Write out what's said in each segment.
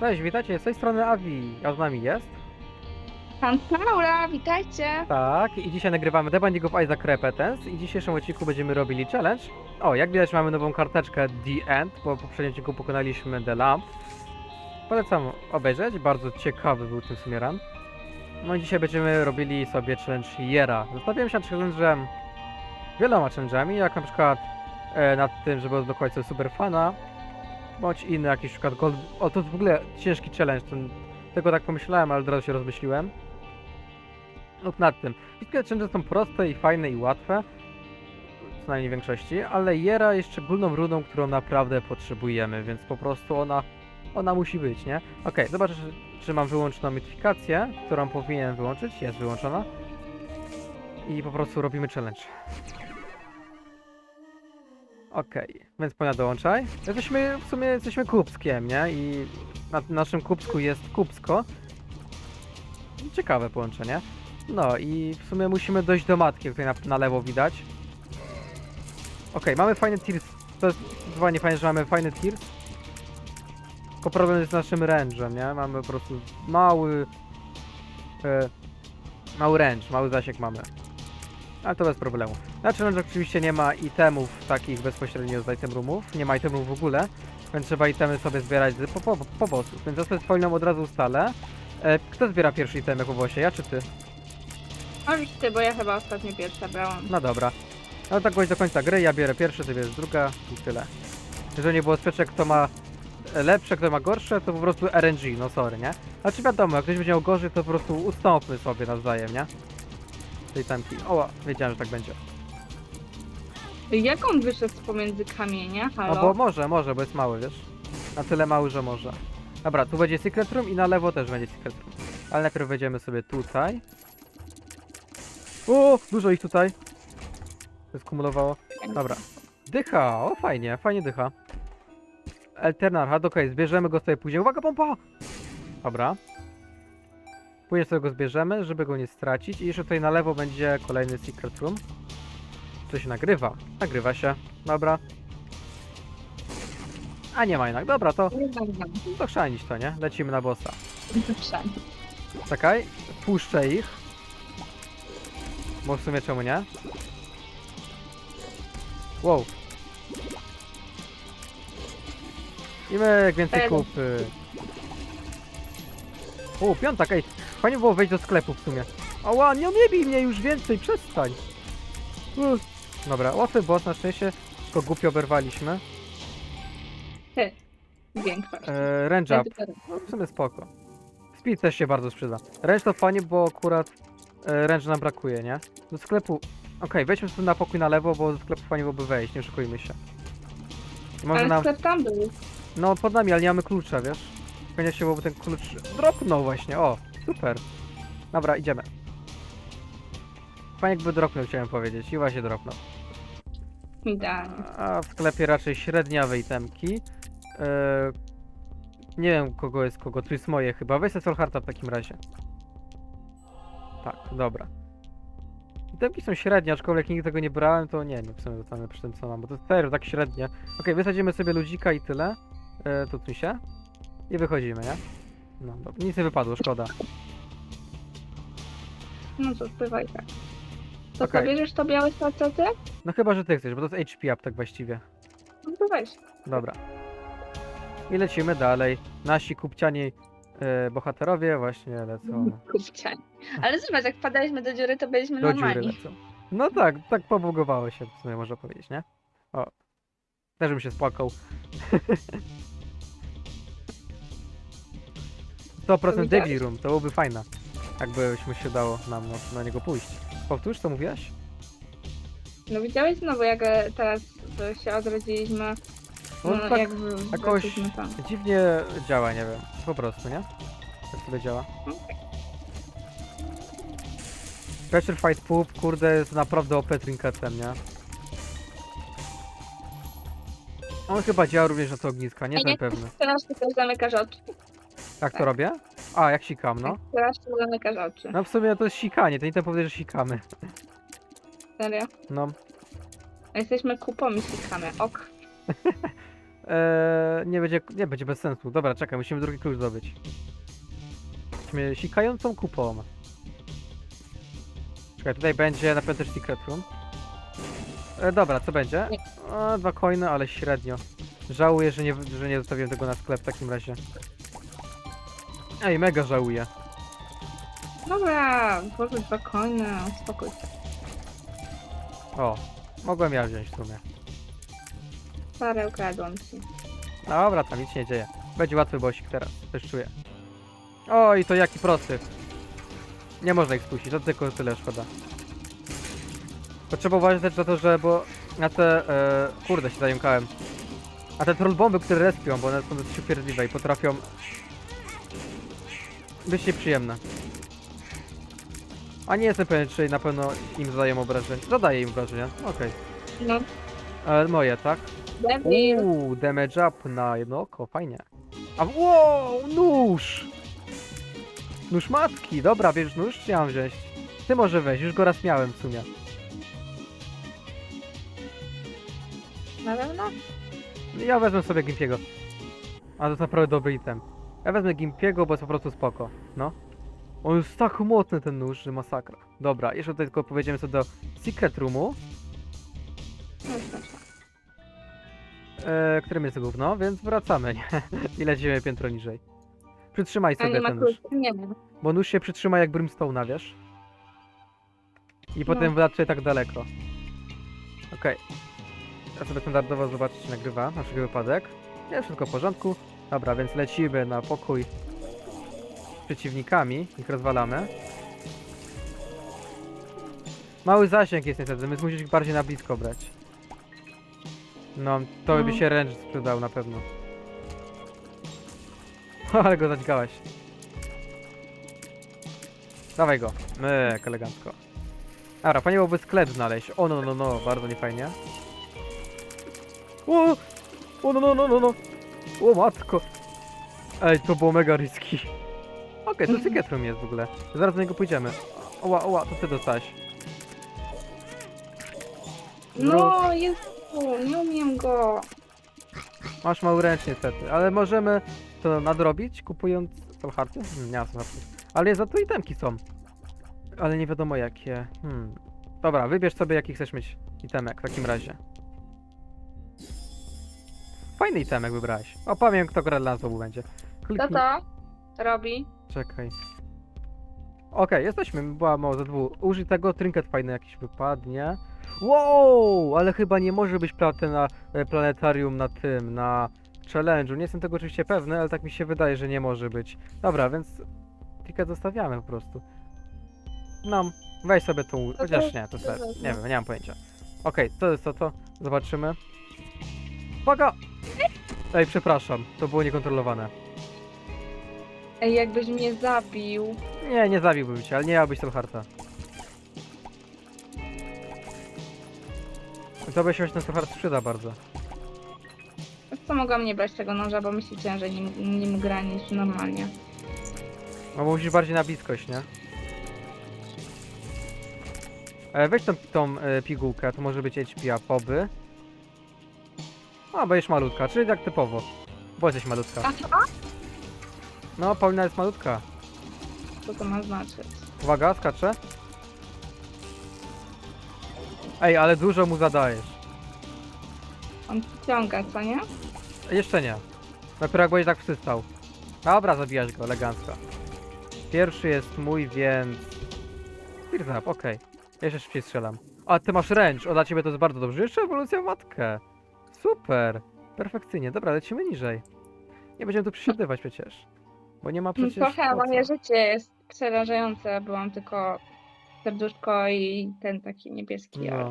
Cześć, witajcie, z tej strony Avi, a z nami jest? Pan Laura, witajcie! Tak, i dzisiaj nagrywamy The Binding of Isaac Repentance i w dzisiejszym odcinku będziemy robili challenge. O, jak widać mamy nową karteczkę The End, bo w poprzednim odcinku pokonaliśmy The Lamp. Polecam obejrzeć, bardzo ciekawy był ten w sumie run. No i dzisiaj będziemy robili sobie challenge Jera. Zastanawiałem się nad challenge'em, wieloma challenge'ami, jak na przykład e, nad tym, żeby odblokować sobie super fana, bądź inny jakiś przykład gold... O, to jest w ogóle ciężki challenge, ten... tego tak pomyślałem, ale od razu się rozmyśliłem. lub nad tym. Wszystkie challenge są proste i fajne i łatwe, przynajmniej w większości, ale Jera jest szczególną rudą, którą naprawdę potrzebujemy, więc po prostu ona, ona musi być, nie? Okej, zobaczę, czy, mam wyłączoną notyfikację, którą powinienem wyłączyć, jest wyłączona. I po prostu robimy challenge. Okej, więc Ponia dołączaj. Jesteśmy, w sumie jesteśmy kubskiem, nie? I na naszym kubsku jest kubsko. Ciekawe połączenie. No i w sumie musimy dojść do matki, tutaj na, na lewo widać. Okej, mamy fajny tier. To jest zdecydowanie fajne, że mamy fajny tier. Tylko problem jest z naszym range'em, nie? Mamy po prostu mały... E, mały range, mały zasięg mamy. Ale to bez problemu. Na challenge oczywiście nie ma itemów takich bezpośrednio z item roomów. Nie ma itemów w ogóle, więc trzeba itemy sobie zbierać z po, po, po bossów. Więc zasad spoilną od razu ustalę. E, kto zbiera pierwszy itemy po bossie? Ja czy ty? Możesz ty, bo ja chyba ostatnio pierwsza brałam. No dobra. No tak bądź do końca gry, ja biorę pierwszy, ty bierzesz druga i tyle. Jeżeli nie było sprzeczek, kto ma lepsze, kto ma gorsze, to po prostu RNG, no sorry, nie? Znaczy wiadomo, jak ktoś będzie miał gorzej, to po prostu ustąpmy sobie nawzajem, nie? Tej tamki. O, wiedziałem, że tak będzie. Jak on wyszedł z pomiędzy kamienia? Halo? No bo może, może, bo jest mały, wiesz? Na tyle mały, że może. Dobra, tu będzie secret room i na lewo też będzie secret room. Ale najpierw wejdziemy sobie tutaj. O, dużo ich tutaj. To skumulowało. Dobra. Dycha, o fajnie, fajnie dycha. Alternarhat, okej, zbierzemy go sobie później. Uwaga, pompa! Dobra. Później sobie go zbierzemy, żeby go nie stracić. I jeszcze tutaj na lewo będzie kolejny secret room. Co się nagrywa? Nagrywa się. Dobra. A nie ma jednak. Dobra, to, to chrzanić to, nie? Lecimy na bossa. Czekaj, puszczę ich. Bo w sumie czemu nie? Wow. I jak więcej kupy. O, piątak, ej. Fajnie było wejść do sklepu w sumie. Ała, nie, nie bij mnie już więcej, przestań. Uff. Dobra, łatwy boss na szczęście, tylko głupio oberwaliśmy. Większość. Eee, range up. No w sumie spoko. Speed też się bardzo przyda. Range to fajnie, bo akurat e, range nam brakuje, nie? Do sklepu... Okej, wejdźmy sobie na pokój na lewo, bo do sklepu fajnie byłoby wejść, nie oszukujmy się. I Może Ale nam... sklep tam był. No pod nami, ale nie mamy klucza, wiesz? Fajnie się byłoby ten klucz... Dropnął właśnie, o! Super. Dobra, idziemy. Fajnie jakby dropnął, chciałem powiedzieć. I właśnie dropnął. Idealnie. A w sklepie raczej średniawe itemki. Eee, nie wiem kogo jest kogo, tu jest moje chyba. Weź Solharta w takim razie. Tak, dobra. Itemki są średnie, aczkolwiek nigdy tego nie brałem, to nie wiem, w sumie zostanę przy tym co mam, bo to jest serio tak średnie. Okej, wysadzimy sobie ludzika i tyle. Tu tu się. I wychodzimy, nie? No dobra, nic nie wypadło, szkoda. No to spływaj tak. To Okej. co, bierzesz to białe salcety? No chyba, że ty chcesz, bo to jest HP up tak właściwie. No to weź. Dobra. I lecimy dalej. Nasi kupciani e, bohaterowie właśnie lecą Kupcianie. Ale zobacz, jak wpadaliśmy do dziury, to byliśmy do dziury normalni. lecą. No tak, tak pobugowało się w sumie można powiedzieć, nie? O. Też bym się spłakał. 100% widziałeś? Daily Room, to byłoby fajne. Jakbyśmy się dało nam na, na niego pójść. Powtórz, co mówiłaś? No widziałeś znowu, jak e, teraz to się odrodziliśmy. No, No, tak jak w- jakoś tam. dziwnie działa, nie wiem. Po prostu, nie? Tak sobie działa. Pressure Fight Poop, kurde, jest naprawdę OP trinketem, nie? On chyba działa również na to ogniska, nie Ej, jestem pewny. Teraz tylko zamykasz oczy. Jak to tak. robię? A, jak sikam, no. Teraz tylko zamykasz oczy. No w sumie to jest sikanie, to nie ten powiedzieć, że sikamy. Serio? No. A jesteśmy kupą i sikamy. Ok. Eee, nie będzie, nie będzie bez sensu. Dobra, czekaj, musimy drugi klucz zdobyć. Jesteśmy sikającą kupą. Czekaj, tutaj będzie na pewno też secret room. E, dobra, co będzie? A, dwa coiny, ale średnio. Żałuję, że nie, że nie zostawiłem tego na sklep w takim razie. Ej, mega żałuję. Dobra, Boże, spokojnie, spokój. O, mogłem ja wziąć w sumie. Parę ukradłam ci. Dobra, tam nic się nie dzieje. Będzie łatwy bosik teraz, też czuję. Oj, to jaki prosty. Nie można ich spuścić, to tylko tyle szkoda. Potrzeba uważać też na to, że bo na te... E, kurde, się zająkałem. A te troll bomby, które respią, bo one są dosyć upierdliwe i potrafią... być nieprzyjemne. A nie jestem pewien, czy na pewno im zadają obrażenia. Zadaję im obrażenia, okej. No, E, moje, tak? debil. Uuu, damage up na jedno oko, fajnie. A wow, nóż! Nóż matki, dobra, bierz nóż, czy ja mam wziąć? Ty może weź, już go raz miałem w sumie. Na pewno? Ja wezmę sobie Gimpiego. A to jest naprawdę dobry item. Ja wezmę Gimpiego, bo jest po prostu spoko, no. On jest tak mocny ten nóż, że masakra. Dobra, jeszcze tutaj tylko powiedziemy co do Secret Roomu, e, którym jest gówno, więc wracamy, nie? I lecimy piętro niżej. Przytrzymaj sobie ten nóż. klucza? Nie wiem. Bo nóż się przytrzyma jak Brimstone'a, wiesz? I No. potem wlatuje tak daleko. Okej. Ja sobie standardowo zobaczyć, czy nagrywa, na wszelki wypadek. Jest wszystko w porządku. Dobra, więc lecimy na pokój z przeciwnikami. Ich rozwalamy. Mały zasięg jest niestety, więc musisz ich bardziej na blisko brać. No, to by No. się ręcz sprzedał na pewno. Ale go zadźgałeś. Dawaj go. Myk, elegancko. Dobra, fajnie byłoby sklep znaleźć. O no, no, no, bardzo niefajnie. O, o no, no, no, no, no. O matko. Ej, to było mega riski. Okej, to secret room jest w ogóle. Zaraz do niego pójdziemy. Oła, oła, to ty dostałeś. No, jest tu, nie umiem go. Masz mały ręcz niestety, ale możemy to nadrobić kupując tą harty? Hmm, nie ma sensu. Ale za to itemki są. Ale nie wiadomo jakie. Hmm. Dobra, wybierz sobie jaki chcesz mieć itemek w takim razie. Fajny itemek wybrałeś. Opowiem kto gra znowu będzie. Co Kliknij. to robi? Czekaj. Okej, jesteśmy, była mało za dwóch. Użyj tego, trinket fajny jakiś wypadnie. Wow, ale chyba nie może być platena, e, planetarium na tym, na challenge'u. Nie jestem tego oczywiście pewny, ale tak mi się wydaje, że nie może być. Dobra, więc trinket zostawiamy po prostu. No, weź sobie tą, chociaż nie, to sobie, nie wiem, nie mam pojęcia. Okej, to jest to, to, zobaczymy. Uwaga! Ej, przepraszam, to było niekontrolowane. Ej, jakbyś mnie zabił. Nie, nie zabiłbym cię, ale nie miałbyś Solharta. To by się ten Solhart przyda bardzo. Co mogłam nie brać tego noża, bo myślicie, że nim, nim gra niż normalnie. No bo musisz bardziej na bliskość, nie? E, weź tą, tą e, pigułkę, to może być HP, a poby. A, bo jest malutka, czyli tak typowo. Bo jesteś malutka. Aha, No, Paulina jest malutka. co to ma znaczyć? Uwaga, skacze. Ej, ale dużo mu zadajesz. On ciąga, co nie? Jeszcze nie. Dopiero jak będziesz tak przystał. Dobra, zabijać go, elegancko. Pierwszy jest mój, więc... Spear okej. Jeszcze szybciej strzelam. A, ty masz ręcz, o dla ciebie to jest bardzo dobrze. Jeszcze ewolucja w matkę. Super. Perfekcyjnie. Dobra, lecimy niżej. Nie będziemy tu przysiadywać przecież. Bo nie ma przecież... Trochę po co. moje życie jest przerażające. Byłam tylko serduszko i ten taki niebieski. No. ale-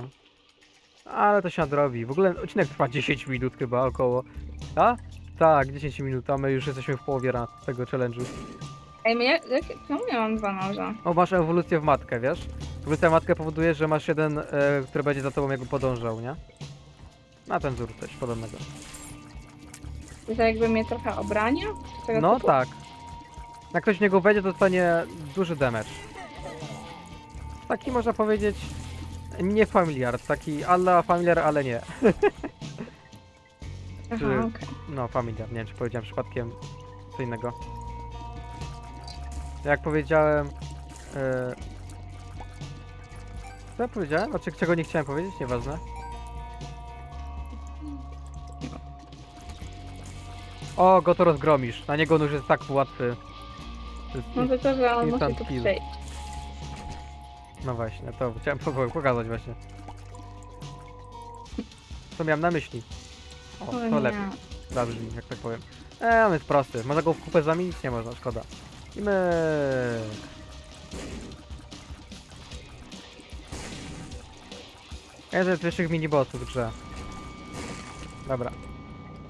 Ale to się nadrobi. W ogóle odcinek trwa 10 minut chyba około. A? Tak, 10 minut, a my już jesteśmy w połowie ra- tego challenge'u. Ej, mnie, jak, czemu ja mam dwa noża? O, masz ewolucję w matkę, wiesz? Ewolucja w matkę powoduje, że masz jeden, e, który będzie za tobą jakby podążał, nie? Na ten wzór coś podobnego. To jakby mnie trochę obrania? Tego No typu? tak. Jak ktoś w niego wejdzie, to dostanie duży damage. Taki można powiedzieć nie familiar, taki alla familiar, ale nie. Aha, Czy- okej. No, familia. Nie wiem, czy powiedziałem przypadkiem co innego. Jak powiedziałem... Yy... Co ja powiedziałem? Znaczy, czego nie chciałem powiedzieć? Nieważne. O, go to rozgromisz. Na niego nóż jest tak łatwy. To jest No tylko, że on musi Instant tu kill. przejść. No właśnie, to chciałem poka- pokazać właśnie. Co miałem na myśli? O, O to nie. lepiej. Zabrzmi, jak tak powiem. E, on jest prosty. Można go w kupę zamienić? Nie można, szkoda. I my. Jeden z wyższych minibossów w grze. Dobra.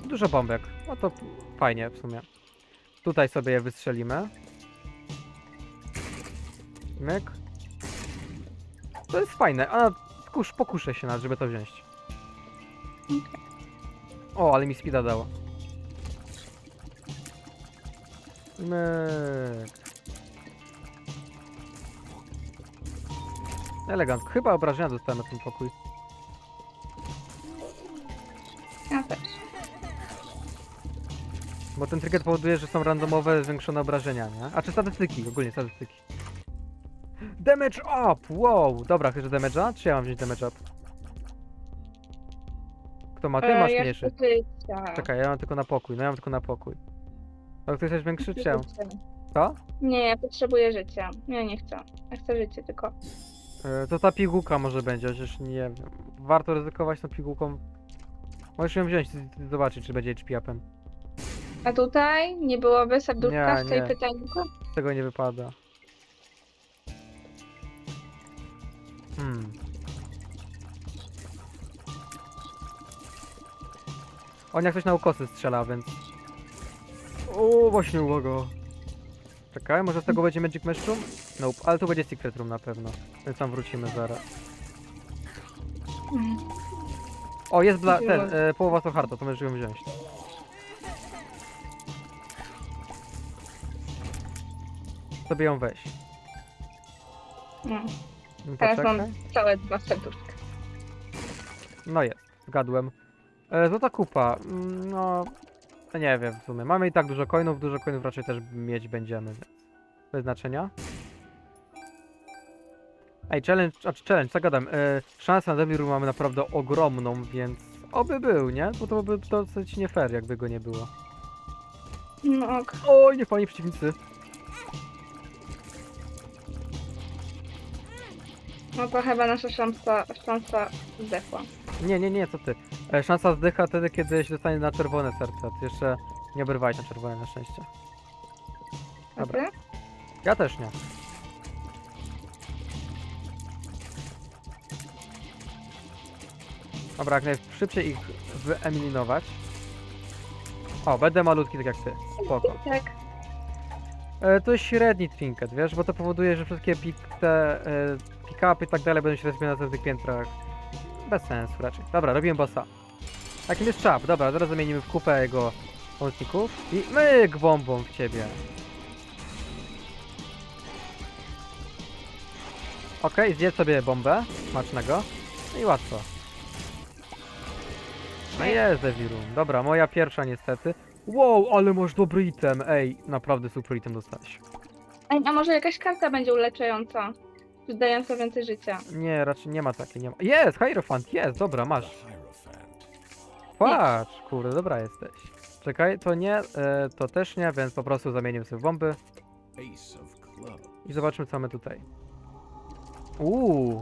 Dużo bombek. No to fajnie w sumie. Tutaj sobie je wystrzelimy. Myk. To jest fajne, a kusz, pokuszę się nad, żeby to wziąć. O, ale mi speeda dało. Myk. Elegancko. Chyba obrażenia dostałem na ten pokój. Bo ten tryget powoduje, że są randomowe zwiększone obrażenia, nie? A czy statystyki, ogólnie statystyki. Damage up! Wow! Dobra, chcesz damage'a? Czy ja mam wziąć damage up? Kto ma? Ty E, masz ja mniejszy. chcę życia. Czekaj, ja mam tylko na pokój, no ja mam tylko na pokój. No ktoś jest większy, czy ja? Co? Nie, ja potrzebuję życia. Ja nie chcę. Ja chcę życie tylko. E, To ta pigułka może będzie, chociaż nie wiem. Warto ryzykować tą pigułką. Możesz ją wziąć zobaczyć, czy będzie HP upem. A tutaj nie byłoby serduszka Nie, w tej nie. Z tego nie wypada. Hmm. On jak coś na ukosy strzela, więc... O, właśnie uwaga. Czekaj, może z tego będzie Magic Mushroom? Nope, ale tu będzie Secret Room na pewno. Więc tam wrócimy zaraz. Mm. O, jest. Wzięłam. ten, e, połowa to harta, to możesz ją wziąć. Sobie ją weź. No. No, Teraz Poczekaj. mam całe dwa serduszka. No jest, zgadłem. E, złota kupa, mm, no... no Nie wiem w sumie. Mamy i tak dużo coinów, dużo coinów raczej też mieć będziemy, więc... Bez znaczenia. Ej, challenge, a challenge, co gadam, e, szansę na Room mamy naprawdę ogromną, więc... Oby był, nie? Bo to byłoby dosyć nie fair, jakby go nie było. No ok. Oj, niech pani przeciwnicy. No to chyba nasza szansa, szansa zdechła. Nie, nie, nie, co ty. E, szansa zdycha wtedy, kiedy się dostanie na czerwone serce. Ty jeszcze nie oberwałeś na czerwone, na szczęście. A Dobra. ty? Ja też nie. Dobra, jak najszybciej ich wyeliminować. O, będę malutki tak jak ty. Spoko. Tak. E, to jest średni trinket, wiesz, bo to powoduje, że wszystkie pik, te e, pick-upy i tak dalej będą się respić na następnych piętrach. Bez sensu raczej. Dobra, robimy bossa. Takim jest czap. Dobra, zaraz zamienimy w kupę jego pomocników. I myk bombą w ciebie. Okej, zjedz sobie bombę. Smacznego. No i łatwo. No jest Devirum. Dobra, moja pierwsza niestety. Wow, ale masz dobry item. Ej, naprawdę super item dostałeś. Ej, a może jakaś karta będzie uleczająca? Czy dająca więcej życia? Nie, raczej nie ma takiej, nie ma. Jest, Hierophant, jest, dobra, masz. Patrz, kurde, dobra jesteś. Czekaj, to nie, e, to też nie, więc po prostu zamienimy sobie w bomby i zobaczmy co mamy tutaj. Uuu.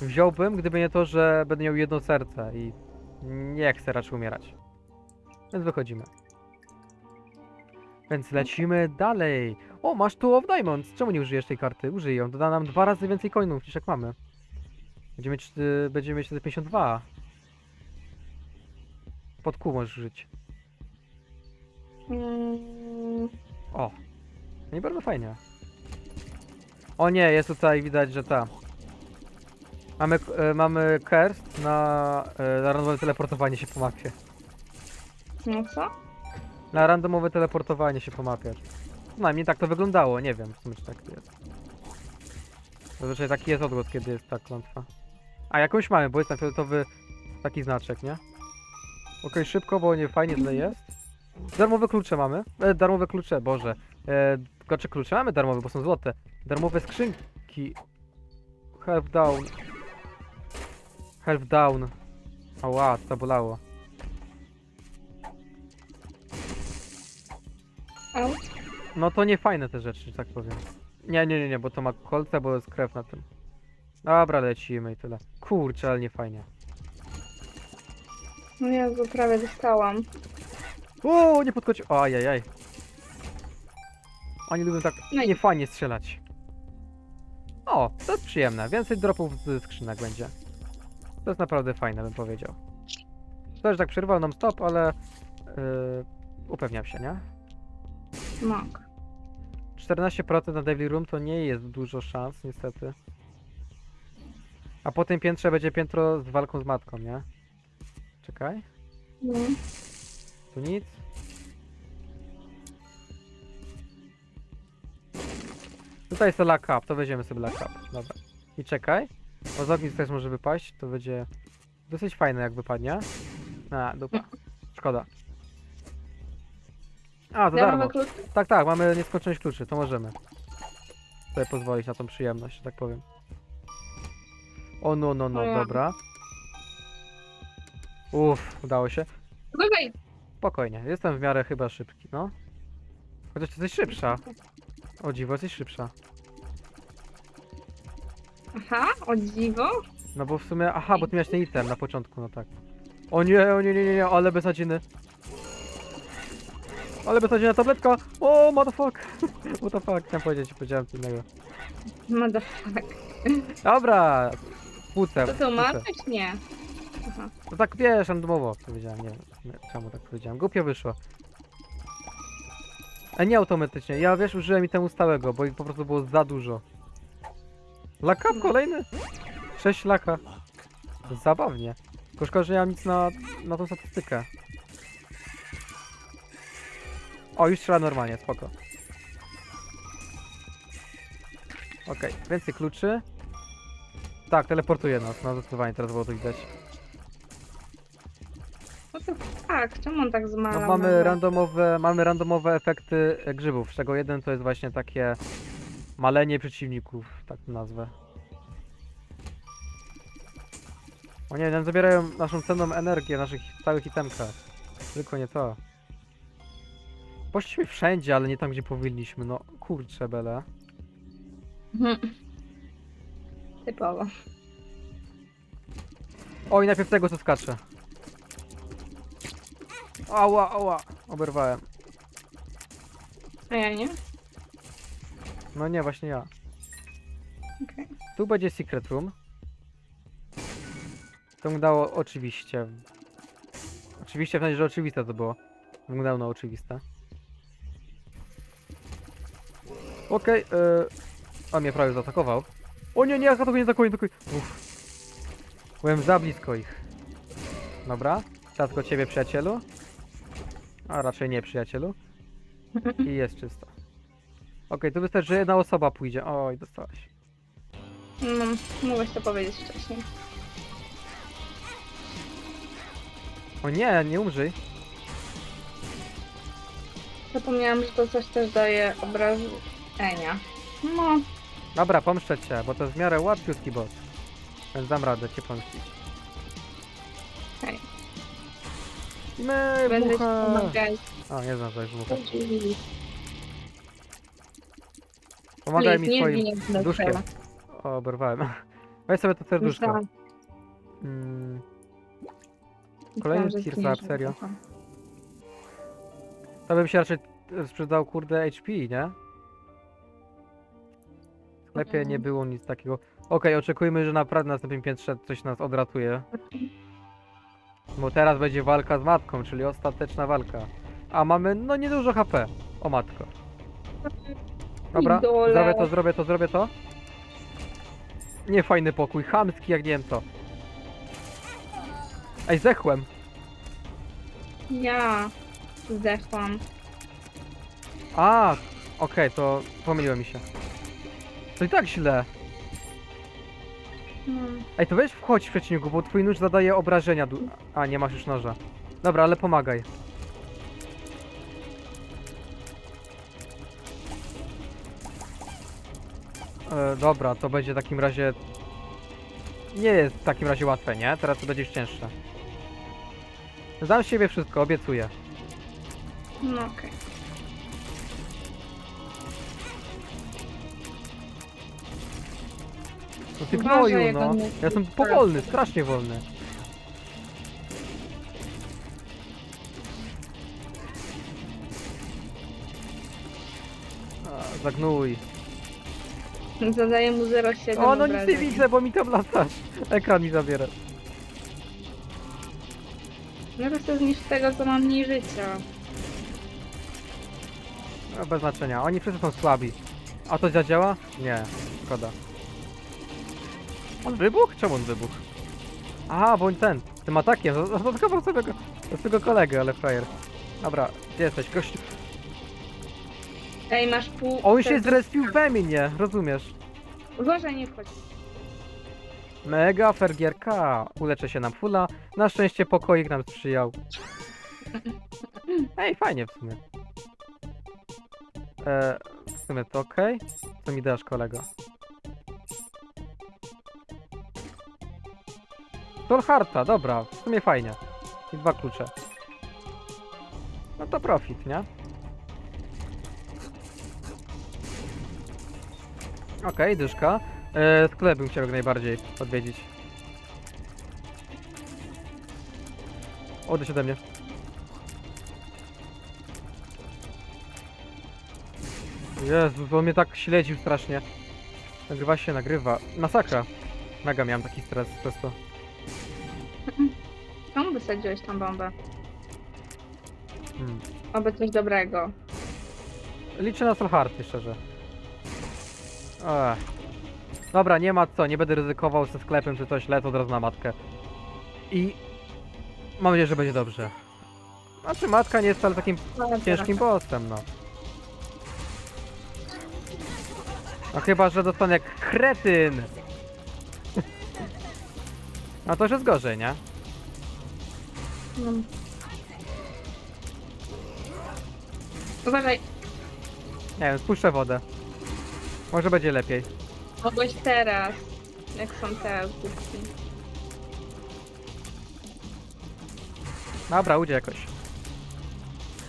Wziąłbym, gdyby nie to, że będę miał jedno serce i nie chcę raczej umierać. Więc wychodzimy. Więc lecimy dalej. O, masz tu of Diamonds. Czemu nie użyjesz tej karty? Użyj ją. Doda nam dwa razy więcej coinów niż jak mamy. Będziemy mieć, y, będziemy mieć wtedy 52. Pod kół możesz użyć. Mm, O. No i bardzo fajnie. O nie, jest tutaj widać, że ta. Mamy, e, mamy curse na, e, na randomowe teleportowanie się po mapie. no co? Na randomowe teleportowanie się po mapie. Przynajmniej tak to wyglądało, nie wiem w sumie czy tak to jest. Zazwyczaj taki jest odgłos, kiedy jest ta klątwa. A jakąś mamy, bo jest ten fioletowy taki znaczek, nie? Okej, szybko, bo nie fajnie tutaj jest. Darmowe klucze mamy. E, darmowe klucze, boże. E, znaczy klucze mamy darmowe, bo są złote. Darmowe skrzynki. Help down. Help down. Ała, to bolało. No to nie fajne te rzeczy, że tak powiem. Nie, nie, nie, nie, bo to ma kolce, bo jest krew na tym. Dobra, lecimy i tyle. Kurczę, ale nie fajnie. No Jezu, prawie dostałam. O, nie podchodzi. Ajajaj. Oni lubią tak No i- niefajnie strzelać. O, to jest przyjemne. Więcej dropów z skrzynek będzie. To jest naprawdę fajne, bym powiedział. Też tak przerwał nam stop, ale yy, upewniam się, nie? Mok. 14% na Devil Room to nie jest dużo szans, niestety. A po tym piętrze będzie piętro z walką z matką, nie? Czekaj. No. Tu nic. Tutaj jest to luck up, to weźmiemy sobie luck up. Dobra. I czekaj. Bo z ognisk też może wypaść, to będzie dosyć fajne jak wypadnie. A, dupa. Szkoda. A, to darmo. Darmowe klucze? Tak, tak, mamy nieskończoność kluczy, to możemy. Sobie pozwolić na tą przyjemność, że tak powiem. O no, no, no, O ja. dobra. Uff, udało się. Uważaj! Spokojnie, jestem w miarę chyba szybki, no. Chociaż ty jesteś szybsza. O dziwo, jesteś szybsza. Aha, o dziwo. No bo w sumie, aha, bo ty miałeś ten item na początku, no tak. O nie, o nie, nie, nie, nie, ale beznadziejny. Ale beznadziejna tabletka! O, motherfuck! What the fuck, chciałem powiedzieć, powiedziałem co innego. Motherfuck. Dobra! Płuce, To co, martwisz? Nie. Aha. To tak wiesz, randomowo powiedziałem, nie wiem czemu tak powiedziałem. Głupio wyszło. A nie automatycznie, ja wiesz, użyłem i temu stałego, bo po prostu było za dużo. Laka No. kolejny? 6 laka. Zabawnie. Tylko szkoda, że nie mam nic na, na tą statystykę. O, już strzela normalnie, spoko. Okej, więcej kluczy. Tak, teleportuje nas, no zdecydowanie, teraz było to widać. What the fuck? Czemu on tak zmalał? No, mamy randomowe, mamy randomowe efekty grzybów, z czego jeden to jest właśnie takie malenie przeciwników, tak to nazwę. O nie, nam zabierają naszą cenną energię w naszych stałych itemkach. Tylko nie to. Poszliśmy wszędzie, ale nie tam, gdzie powinniśmy. No, kurczę, bele. Mhm. Typowo. Oj, najpierw tego, co skacze. Ała, ała, oberwałem. A ja nie? No nie, właśnie ja. Okej. Tu będzie secret room. To wyglądało oczywiście. Oczywiście w sensie, że oczywiste to było. Wyglądało na oczywiste. Okej, okay, A mnie prawie zaatakował. O nie, nie, atakuj, nie atakuj, nie atakuj. Uff. Byłem za blisko ich. Dobra. Teraz tylko ciebie, przyjacielu. A raczej nie, przyjacielu. I jest czysto. Okej, tu wystarczy, że jedna osoba pójdzie. Oj, dostałaś. No, mogłeś to powiedzieć wcześniej. O nie, nie umrzyj. Zapomniałam, że to coś też daje obrażenia. No, Dobra, pomszczę cię, bo to jest w miarę łatwiutki boss. Więc dam radę cię pomścić. hej. My, Będę ci bucha! pomagać. O, nie znam jak bucha. Please, Pomagaj mi nie swoim duszkiem. O, oberwałem. Weź sobie to serduszko. Myślałam- Mm, myślałam, Kolejny że Tears zginiesz Up, serio? to bym się raczej e, sprzedał, kurde, HP, nie? W sklepie nie Mm. było nic takiego. Okej, oczekujmy, że naprawdę na następnym piętrze coś nas odratuje. Bo teraz będzie walka z matką, czyli ostateczna walka. A mamy, no niedużo HP. O matko. Dobra, Idole. zrobię to, zrobię to, zrobię to. Nie fajny pokój, chamski jak nie wiem to. Ej, zechłem. Ja zdechłam. A, okej, to pomyliło mi się. To i tak źle. No. Ej, to weź wchodź w przeciwniku, bo twój nóż zadaje obrażenia. Du- A, nie masz już noża. Dobra, ale pomagaj. E, dobra, to będzie w takim razie... Nie jest w takim razie łatwe, nie? Teraz to będzie już cięższe. Zdam z siebie wszystko, obiecuję. No okej. No ty Uważaj, gnoju, jak no. on Ja jest jestem powolny, strasznie wolny. A, Zagnój. Zadaję mu 0,7 O, no nic nie obrażeń. widzę, bo mi tam latasz. Ekran mi zabiera. No to chcę zniszczyć tego, co mam mniej życia. No, bez znaczenia, oni wszyscy są słabi. A to zadziała? Nie, szkoda. On wybuchł? Czemu on wybuchł? Aha, bo on ten, tym atakiem, zaatakował sobie go, swojego kolegę, ale frajer. Dobra, gdzie jesteś? Gościu. Ej, masz pół... On się zrespił we mnie, rozumiesz? Uważaj, nie wchodź. Mega fergierka. Uleczę się na fulla. Na szczęście pokoik nam sprzyjał. Ej, fajnie w sumie. E, w sumie to ok. Co mi dasz, kolego? Tolharta, dobra, w sumie fajnie. I dwa klucze. No to profit, nie? Okej, dyszka. E, sklep bym chciał jak najbardziej odwiedzić. Odejdź ode mnie. Jezu, on mnie tak śledził strasznie. Nagrywa się, nagrywa. Masakra. Mega miałem taki stres przez to. Wysadziłeś tą bombę? Hmm. Oby coś dobrego. Liczę na Solharty, szczerze. Ech. Dobra, nie ma co, nie będę ryzykował ze sklepem czy coś, lecę od razu na matkę. I mam nadzieję, że będzie dobrze. Znaczy matka nie jest wcale takim ciężkim bossem, no. No chyba, że dostanę jak kretyn! No to już jest gorzej, nie? No. Uważaj, Nie wiem, spuszczę wodę. Może będzie lepiej. mogłeś teraz. Jak są te kubki. Dobra, ujdzie jakoś.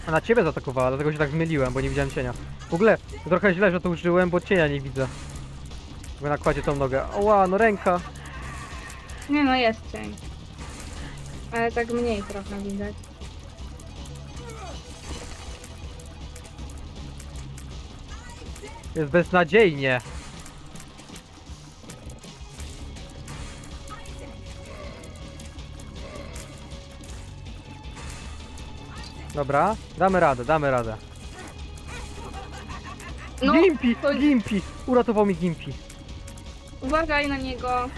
A na ciebie zaatakowała, dlatego się tak zmyliłem, bo nie widziałem cienia. W ogóle to trochę źle, że to użyłem, bo cienia nie widzę. Bo nakładzie tą nogę. Oła, no ręka. Nie no, jest cień. Ale tak mniej trochę widać. Jest beznadziejnie. Dobra, damy radę, damy radę. No, Gimpi, to- Gimpi! Uratował mi Gimpi. uważaj na niego.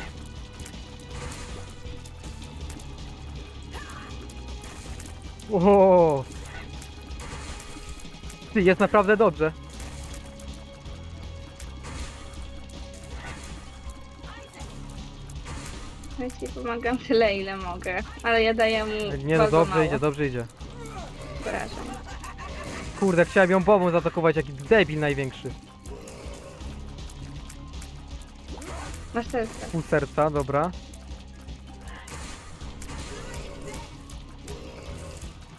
O! Ty, jest naprawdę dobrze. Ja ci pomagam tyle, ile mogę. Ale ja daję mu Nie no, bardzo dobrze mało idzie, dobrze idzie. obrażeń. Kurde, chciałem ją bombą zaatakować, jaki debil największy. Masz serce. Pół serca, dobra.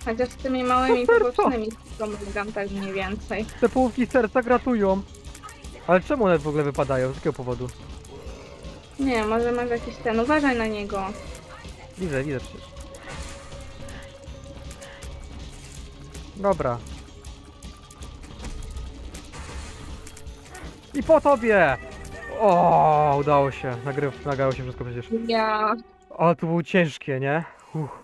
Chociaż z tymi małymi Serce. pobocznymi pomagam tak mniej więcej. Te połówki serca gratują. Ale czemu one w ogóle wypadają? Z jakiego powodu? Nie, może masz jakiś ten. Uważaj na niego. Widzę, widzę przecież. Dobra. I po tobie! O, udało się. Nagryw, nagrało się wszystko przecież. Ja. Ale to było ciężkie, nie? Uff.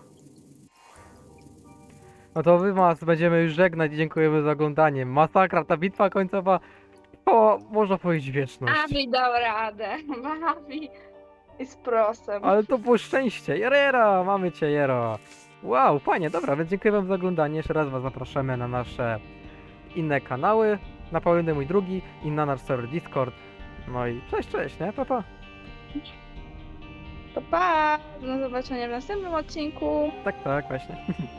No to wy was będziemy już żegnać i dziękujemy za oglądanie. Masakra, ta bitwa końcowa to można powiedzieć wieczność. Abi dał radę. Abi. I z prosem. Ale to było szczęście. Jerera, mamy cię, Jero. Wow, fajnie, dobra, więc dziękuję wam za oglądanie. Jeszcze raz was zapraszamy na nasze inne kanały. Na pełny mój drugi i na nasz serwer Discord. No i cześć, cześć, nie? Pa, pa. To pa! Do zobaczenia w następnym odcinku. Tak, tak, właśnie.